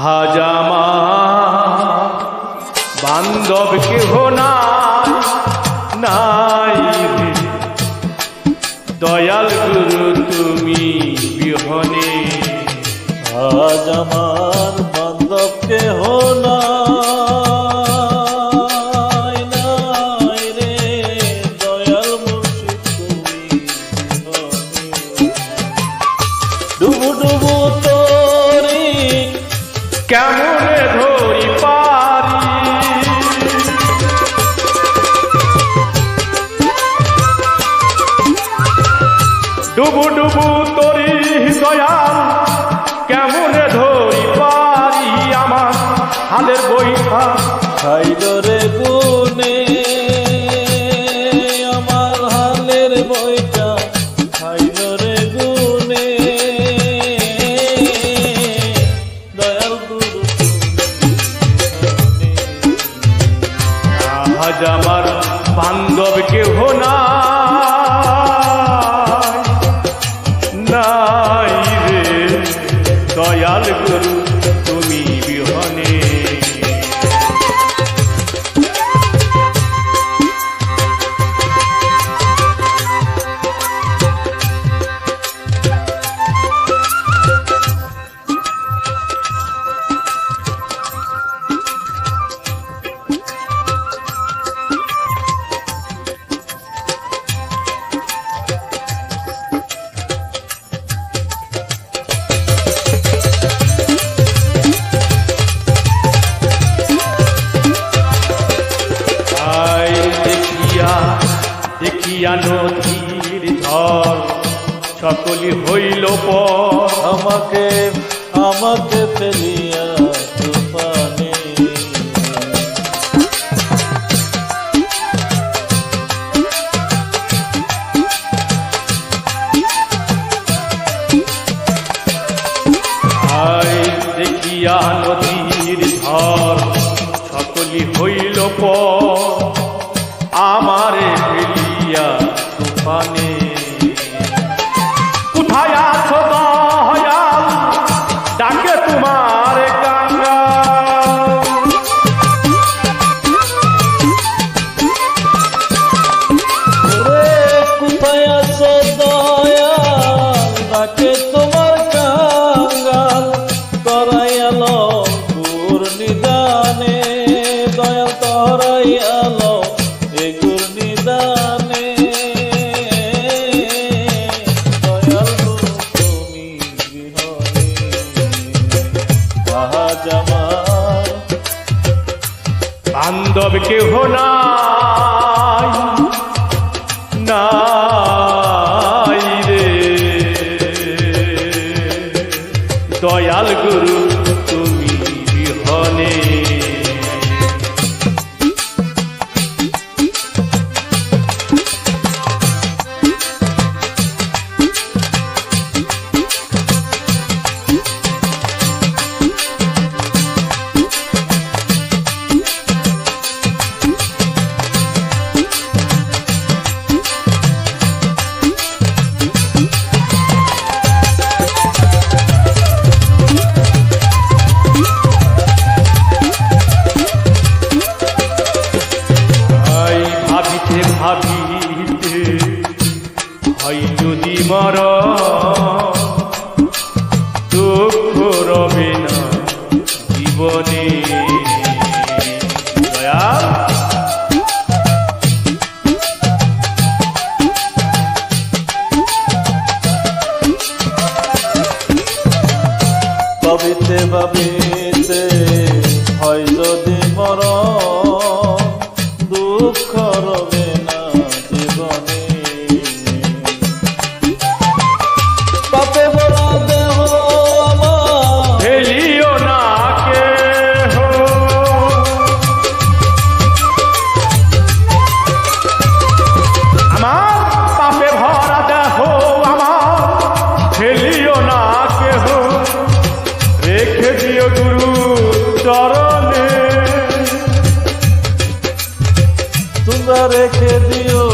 হাজামা বান্ধব কেহ না, নাই দয়াল গুরু তুমি বিহনে। হাজামার আমার বান্ধব কেহ না ডুবু ডুবু দয়া সকলি হইল পথ। আমাকে আমাকে ফেলিয়া দেখিয়া নদীর ধর সকলি হইল পর 吗 আমার বান্ধব কেহ না কবিতে ভাবিতে হয়তো রেখে দিও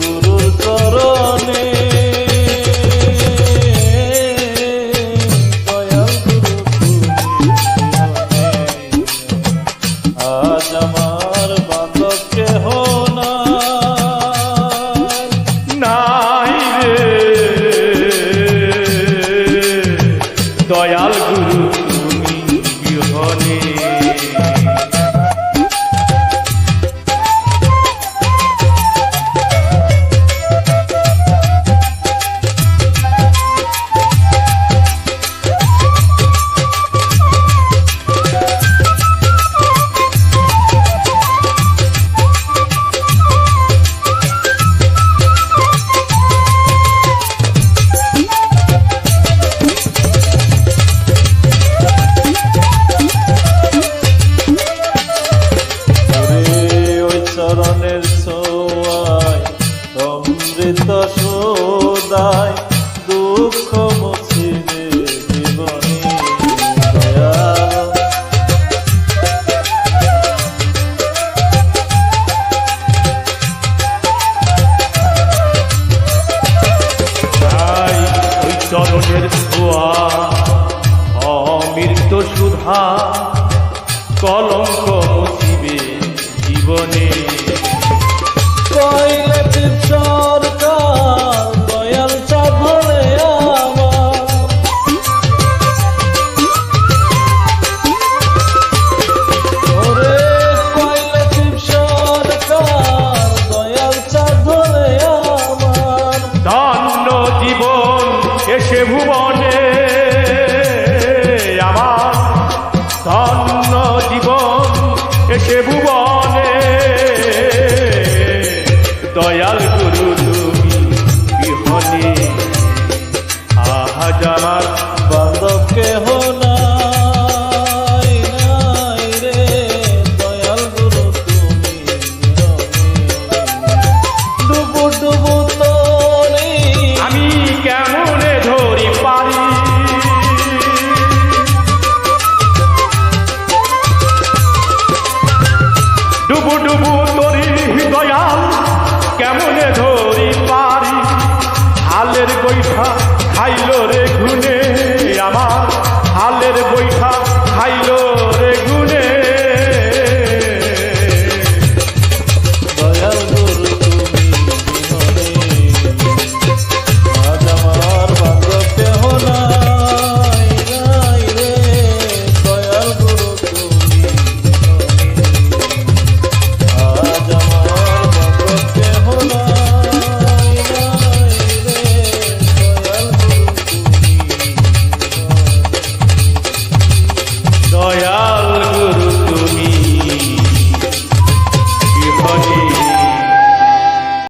গুরুর চরণে। আজ আমার চরণের সোয়ায় অমৃত দয়াল কেমন ধর